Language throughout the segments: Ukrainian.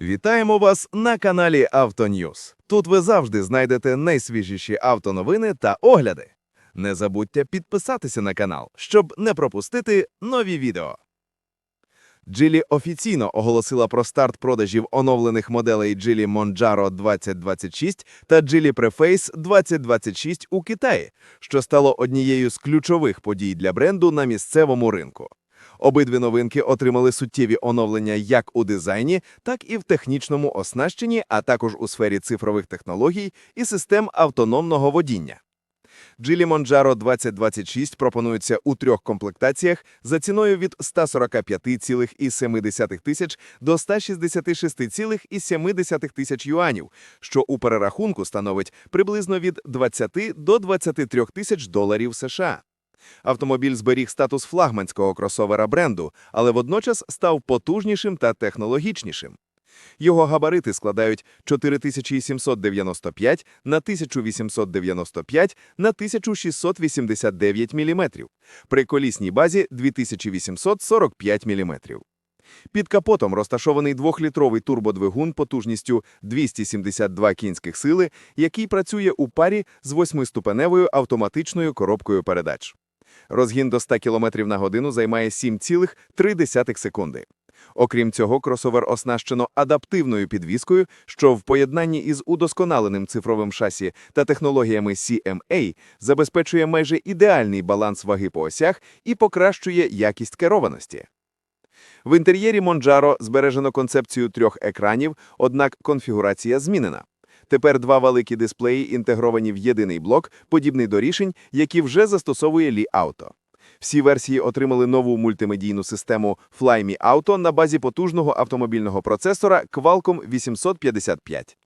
Вітаємо вас на каналі Автоньюз. Тут ви завжди знайдете найсвіжіші автоновини та огляди. Не забудьте підписатися на канал, щоб не пропустити нові відео. Geely офіційно оголосила про старт продажів оновлених моделей Geely Monjaro 2026 та Geely Preface 2026 у Китаї, що стало однією з ключових подій для бренду на місцевому ринку. Обидві новинки отримали суттєві оновлення як у дизайні, так і в технічному оснащенні, а також у сфері цифрових технологій і систем автономного водіння. Geely Monjaro 2026 пропонується у трьох комплектаціях за ціною від 145,7 тисяч до 166,7 тисяч юанів, що у перерахунку становить приблизно від 20 до 23 тисяч доларів США. Автомобіль зберіг статус флагманського кросовера бренду, але водночас став потужнішим та технологічнішим. Його габарити складають 4795 на 1895 на 1689 мм, при колісній базі 2845 мм. Під капотом розташований двохлітровий турбодвигун потужністю 272 кінських сили, який працює у парі з восьмиступеневою автоматичною коробкою передач. Розгін до 100 км на годину займає 7,3 секунди. Окрім цього, кросовер оснащено адаптивною підвіскою, що в поєднанні із удосконаленим цифровим шасі та технологіями CMA забезпечує майже ідеальний баланс ваги по осях і покращує якість керованості. В інтер'єрі Monjaro збережено концепцію трьох екранів, однак конфігурація змінена. Тепер два великі дисплеї інтегровані в єдиний блок, подібний до рішень, які вже застосовує Li Auto. Всі версії отримали нову мультимедійну систему Flyme Auto на базі потужного автомобільного процесора Qualcomm 855.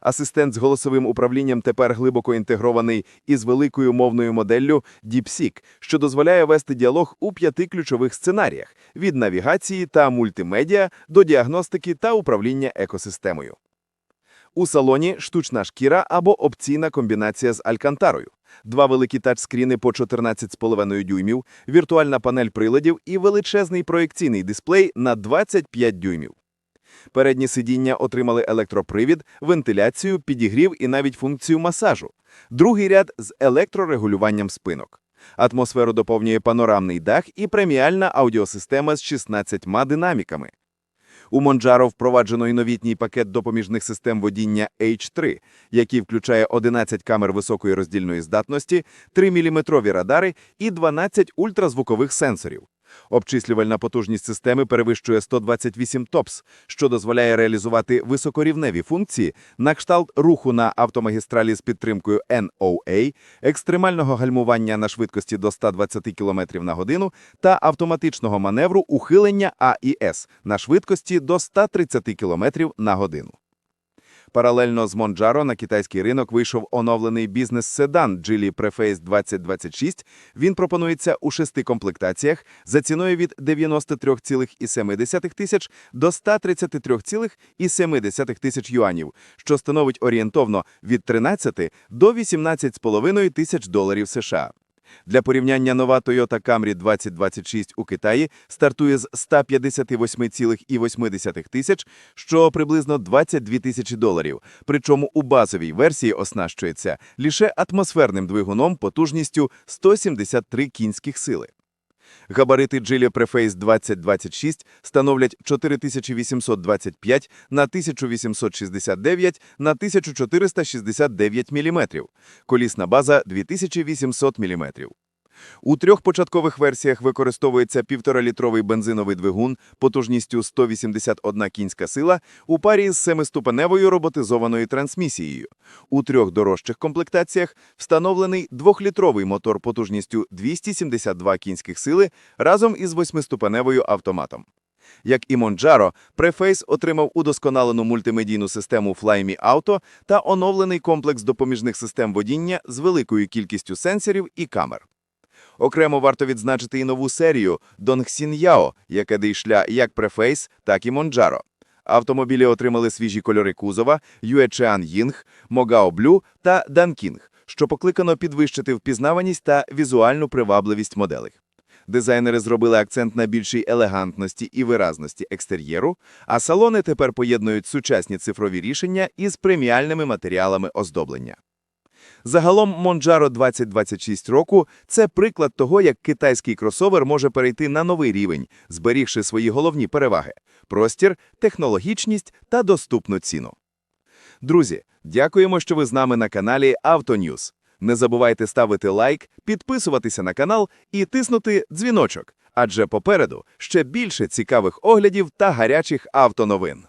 Асистент з голосовим управлінням тепер глибоко інтегрований із великою мовною моделлю DeepSeek, що дозволяє вести діалог у п'яти ключових сценаріях – від навігації та мультимедіа до діагностики та управління екосистемою. У салоні штучна шкіра або опційна комбінація з алькантарою. Два великі тачскріни по 14,5 дюймів, віртуальна панель приладів і величезний проекційний дисплей на 25 дюймів. Передні сидіння отримали електропривід, вентиляцію, підігрів і навіть функцію масажу. Другий ряд з електрорегулюванням спинок. Атмосферу доповнює панорамний дах і преміальна аудіосистема з 16 динаміками. У Монджаро впроваджено й новітній пакет допоміжних систем водіння H3, який включає 11 камер високої роздільної здатності, 3-мм радари і 12 ультразвукових сенсорів. Обчислювальна потужність системи перевищує 128 ТОПС, що дозволяє реалізувати високорівневі функції на кшталт руху на автомагістралі з підтримкою NOA, екстремального гальмування на швидкості до 120 км на годину та автоматичного маневру ухилення АІС на швидкості до 130 км на годину. Паралельно з Monjaro на китайський ринок вийшов оновлений бізнес-седан Geely Preface 2026. Він пропонується у шести комплектаціях за ціною від 93,7 тисяч до 133,7 тисяч юанів, що становить орієнтовно від 13 до 18,5 тисяч доларів США. Для порівняння нова Toyota Camry 2026 у Китаї стартує з 158,8 тисяч, що приблизно 22 тисячі доларів. Причому у базовій версії оснащується лише атмосферним двигуном потужністю 173 кінських сили. Габарити Geely Preface 2026 становлять 4825 на 1869 на 1469 мм. Колісна база 2800 мм. У трьох початкових версіях використовується 1,5-літровий бензиновий двигун потужністю 181 кінська сила у парі з семиступеневою роботизованою трансмісією. У трьох дорожчих комплектаціях встановлений двохлітровий мотор потужністю 272 кінських сили разом із восьмиступеневою автоматом. Як і Monjaro, Preface отримав удосконалену мультимедійну систему Flyme Auto та оновлений комплекс допоміжних систем водіння з великою кількістю сенсорів і камер. Окремо варто відзначити і нову серію Dongxin Yao, яка дійшла як Preface, так і Monjaro. Автомобілі отримали свіжі кольори кузова Yuechean Ying, Mogao Blue та Danking, що покликано підвищити впізнаваність та візуальну привабливість моделей. Дизайнери зробили акцент на більшій елегантності і виразності екстер'єру, а салони тепер поєднують сучасні цифрові рішення із преміальними матеріалами оздоблення. Загалом Monjaro 2026 року – це приклад того, як китайський кросовер може перейти на новий рівень, зберігши свої головні переваги – простір, технологічність та доступну ціну. Друзі, дякуємо, що ви з нами на каналі «Автоньюз». Не забувайте ставити лайк, підписуватися на канал і тиснути дзвіночок, адже попереду ще більше цікавих оглядів та гарячих автоновин.